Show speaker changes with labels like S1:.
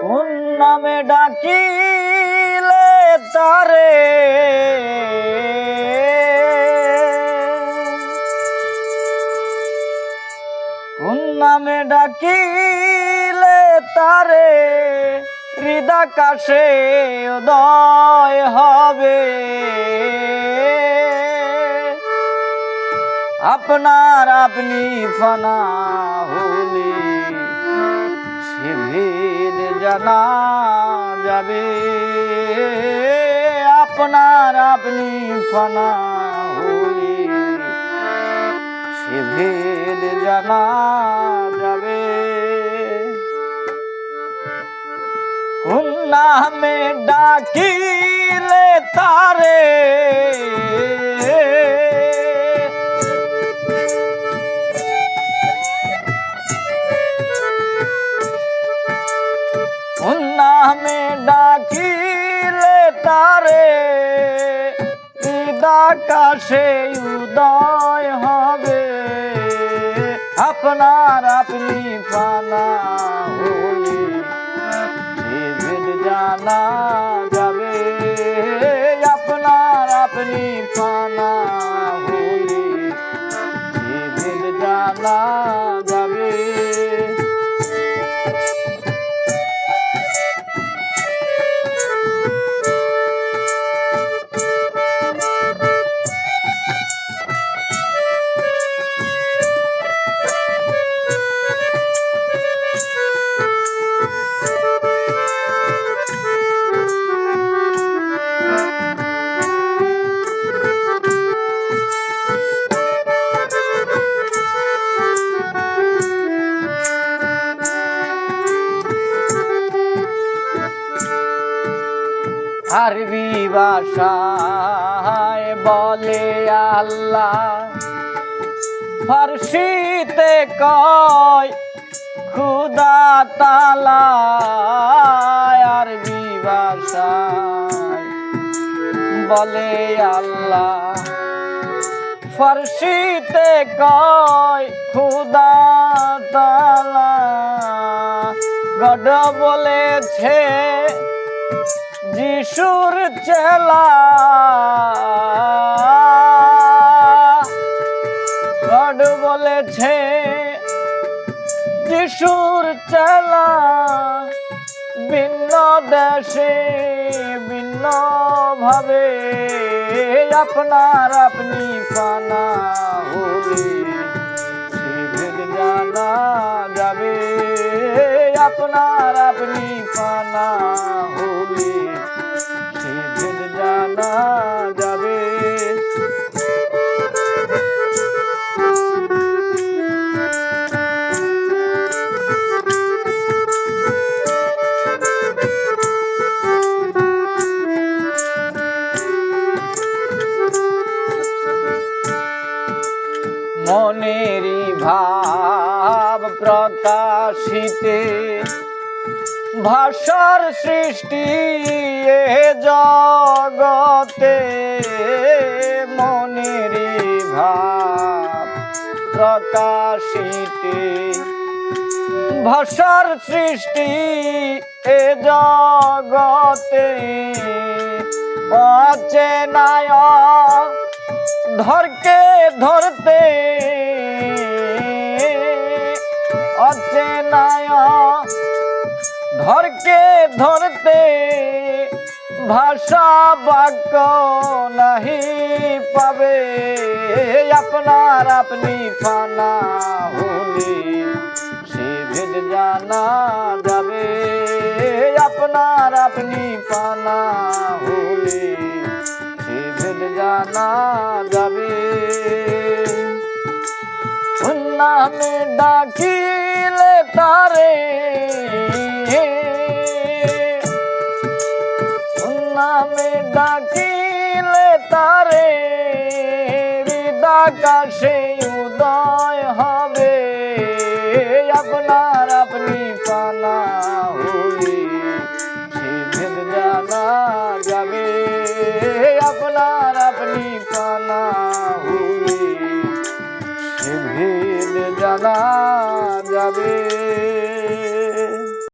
S1: কোন নামে ডাকিলে তারে? কোন নামে ডাকিলে তারে? হৃদাকাশে উদয় হবে। আপনার আপনি ফানা জানা যাবে। আপনার আপনি ফানা হলে সে ভেদ জানা যাবে। নামে ডাকিলে তারে? আকাশে উদয় হবে। আপনার আপনি পানা হলে ভেদ জানা যাবে। আপনার আপনি পানা হলে ভেদ জানা আরবি ভাষায় বলে আল্লাহ, ফার্সিতে কয়, খুদা তালা আরবি ভাষায় বলে আল্লাহ। ফার্সিতে কয়, খুদা তালা, গড বলেছে যিশুর চেলা গড বলেছে যিশুর চেলা ভিন্ন দেশে, ভিন্ন ভাবে। আপনার আপনি পানা হলে সে জানা যাবে। আপনার আপনি পানা প্রকাশিতে ভাষার সৃষ্টি এ জগতে মনেরই ভাব প্রকাশিতে ভাষার সৃষ্টি এ জগতে অচেনায় ধরকে ধরতে অচেনায় ধরকে ধরতে ভাষা বাক্য নাহি পাবে। আপনার আপনি ফানা হলে সে ভেদ জানা যাবে। আপনার আপনি ফানা হলে সে ভেদ জানা যাবে। নামে ডাকিলে তারে। নামে ডাকিলে তারে। হৃদাকাশে উদয় হবে। আপনার আপনি পানা হয়ে জানা যাবে। আপনার আপনি পানা 啊。